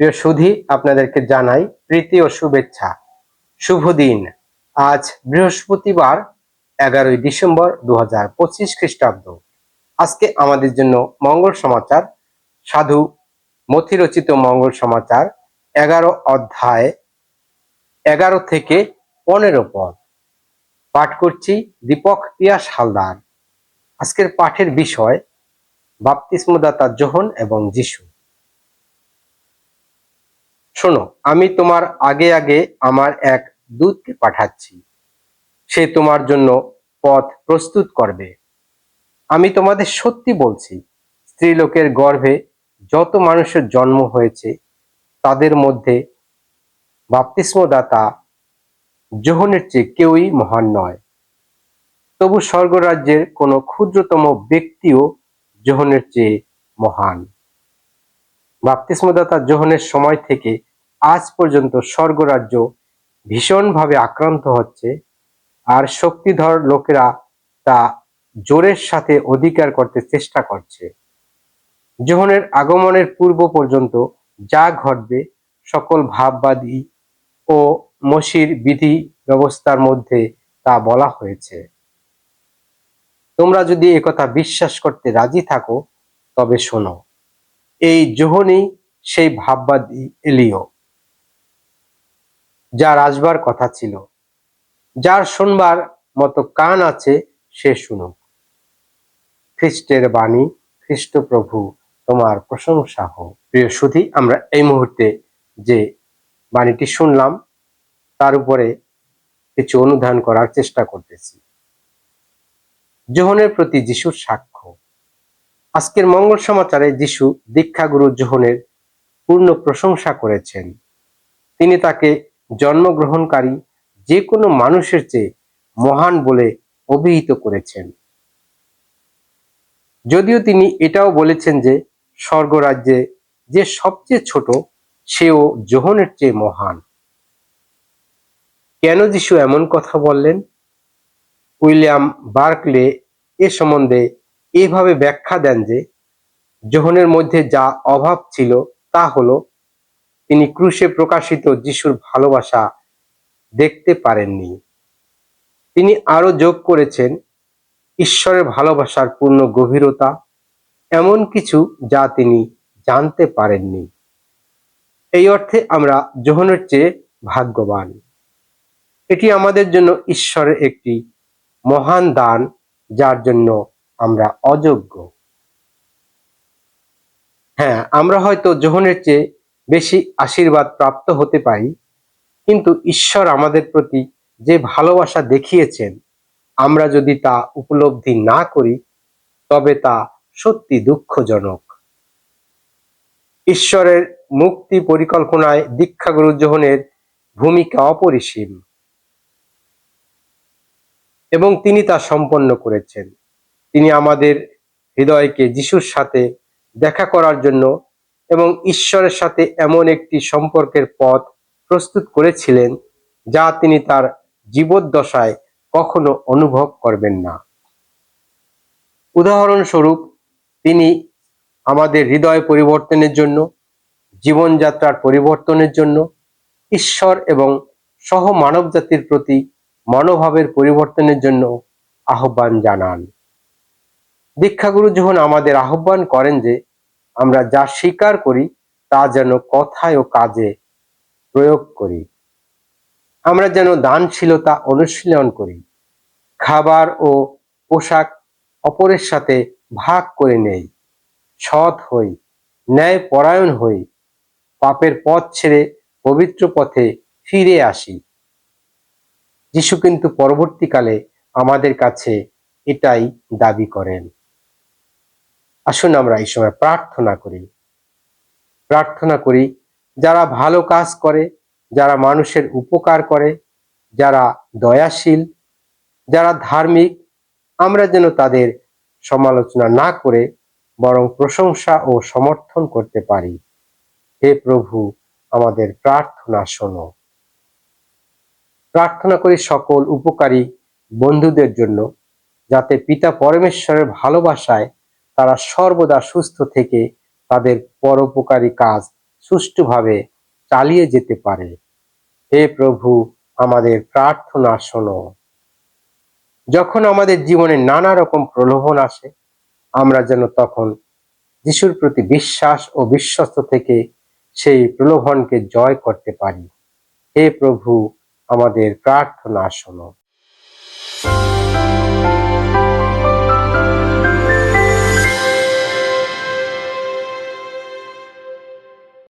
প্রিয় সুধী, আপনাদেরকে জানাই প্রীতি ও শুভেচ্ছা। শুভ দিন। আজ বৃহস্পতিবার, এগারোই ডিসেম্বর দু হাজার পঁচিশ খ্রিস্টাব্দ। আজকে আমাদের জন্য মঙ্গল সমাচার, সাধু মথিরচিত মঙ্গল সমাচার, এগারো অধ্যায়, এগারো থেকে পনেরো পদ। পাঠ করছি দীপক পিয়াস হালদার। আজকের পাঠের বিষয়, বাপ্তিস্মদাতা যোহন এবং যিশু। শোনো, আমি তোমার আগে আগে আমার এক দূতকে পাঠাচ্ছি। সে তোমার জন্য পথ প্রস্তুত করবে। আমি তোমাদের সত্যি বলছি, স্ত্রীলোকের গর্ভে যত মানুষের জন্ম হয়েছে, তাদের মধ্যে বাপ্তিস্মদাতা যোহনের চেয়ে কেউই মহান নয়। তবু স্বর্গরাজ্যের কোনো ক্ষুদ্রতম ব্যক্তিও যোহনের চেয়ে মহান। বাপ্তিস্মদাতা যোহনের সময় থেকে আজ পর্যন্ত স্বর্গরাজ্য ভীষণভাবে আক্রান্ত হচ্ছে আর শক্তিধর লোকেরা তা জোরের সাথে অধিকার করতে চেষ্টা করছে। যোহনের আগমনের পূর্ব পর্যন্ত যা ঘটবে সকল ভাববাদী ও মসির বিধি ব্যবস্থার মধ্যে তা বলা হয়েছে। তোমরা যদি একথা বিশ্বাস করতে রাজি থাকো, তবে শোনো, এই যোহনই সেই ভাববাদী এলিও, যার আসবার কথা ছিল, যার শুনবার মতো কান আছে, সে শুনুক। খ্রিস্টের বাণী, খ্রিস্ট প্রভু, তোমার প্রশংসা হোক। প্রিয় সুধী, আমরা এই মুহূর্তে যে বাণীটি শুনলাম তার উপরে কিছু অনুধান করার চেষ্টা করতেছি। যোহনের প্রতি যিশুর সাক্ষ্য। আজকের মঙ্গল সমাচারে যিশু দীক্ষাগুরু যোহনের পূর্ণ প্রশংসা করেছেন। তিনি তাকে জন্মগ্রহণকারী যে কোনো মানুষের চেয়ে মহান বলে অভিহিত করেছেন। যদিও তিনি এটাও বলেছেন যে, স্বর্গরাজ্যে যে সবচেয়ে ছোট, সেও জোহনের চেয়ে মহান। কেন যিশু এমন কথা বললেন? উইলিয়াম বার্কলে এ সম্বন্ধে এভাবে ব্যাখ্যা দেন যে যোহনের মধ্যে যা অভাব ছিল তা হলো, তিনি ক্রুশে প্রকাশিত যিশুর ভালোবাসা দেখতে পারেননি। তিনি আরও যোগ করেছেন, ঈশ্বরের ভালোবাসার পূর্ণ গভীরতা এমন কিছু যা তিনি জানতে পারেননি। এই অর্থে আমরা যোহনের চেয়ে ভাগ্যবান। এটি আমাদের জন্য ঈশ্বরের একটি মহান দান, যার জন্য আমরা অযোগ্য। হ্যাঁ আমরা হয়তো যোহনের চেয়ে বেশি আশীর্বাদ প্রাপ্ত হতে পারি, কিন্তু ঈশ্বর আমাদের প্রতি যে ভালোবাসা দেখিয়েছেন, আমরা যদি তা উপলব্ধি না করি, তবে তা সত্যি দুঃখজনক। ঈশ্বরের মুক্তি পরিকল্পনায় দীক্ষাগুরু যোহনের ভূমিকা অপরিসীম। এবং তিনি তা সম্পন্ন করেছেন। তিনি আমাদের হৃদয়কে যিশুর সাথে দেখা করার জন্য এবং ঈশ্বরের সাথে এমন একটি সম্পর্কের পথ প্রস্তুত করেছিলেন, যা তিনি তার জীবদ্দশায় কখনো অনুভব করবেন না। উদাহরণস্বরূপ, তিনি আমাদের হৃদয় পরিবর্তনের জন্য, জীবনযাত্রার পরিবর্তনের জন্য, ঈশ্বর এবং সহ মানব জাতির প্রতি মনোভাবের পরিবর্তনের জন্য আহ্বান জানান। দীক্ষাগুরু যখন আমাদের আহ্বান করেন যে আমরা যা স্বীকার করি তা যেন কথায় ও কাজে প্রয়োগ করি। আমরা যেন দানশীলতা অনুশীলন করি। খাবার ও পোশাক অপরের সাথে ভাগ করে নেই। সৎ হই ন্যায় পরায়ণ হই, পাপের পথ ছেড়ে পবিত্র পথে ফিরে আসি। যিশু কিন্তু পরবর্তীকালে আমাদের কাছে এটাই দাবি করেন। আসুন আমরা এই সময় প্রার্থনা করি। প্রার্থনা করি, যারা ভালো কাজ করে, যারা মানুষের উপকার করে, যারা দয়াশীল, যারা ধার্মিক, আমরা যেন তাদের সমালোচনা না করে, বরং প্রশংসা ও সমর্থন করতে পারি। হে প্রভু, আমাদের প্রার্থনা শোনো। প্রার্থনা করি সকল উপকারী বন্ধুদের জন্য, যাতে পিতা পরমেশ্বরের ভালোবাসায় তারা সর্বদা সুস্থ থেকে তাদের পরোপকারী কাজ সুষ্ঠুভাবে চালিয়ে যেতে পারে। হে প্রভু, আমাদের প্রার্থনা শোনো। যখন আমাদের জীবনে নানা রকম প্রলোভন আসে, আমরা যেন তখন যিশুর প্রতি বিশ্বাস ও বিশ্বস্ত থেকে সেই প্রলোভনকে জয় করতে পারি। হে প্রভু আমাদের প্রার্থনা শোনো।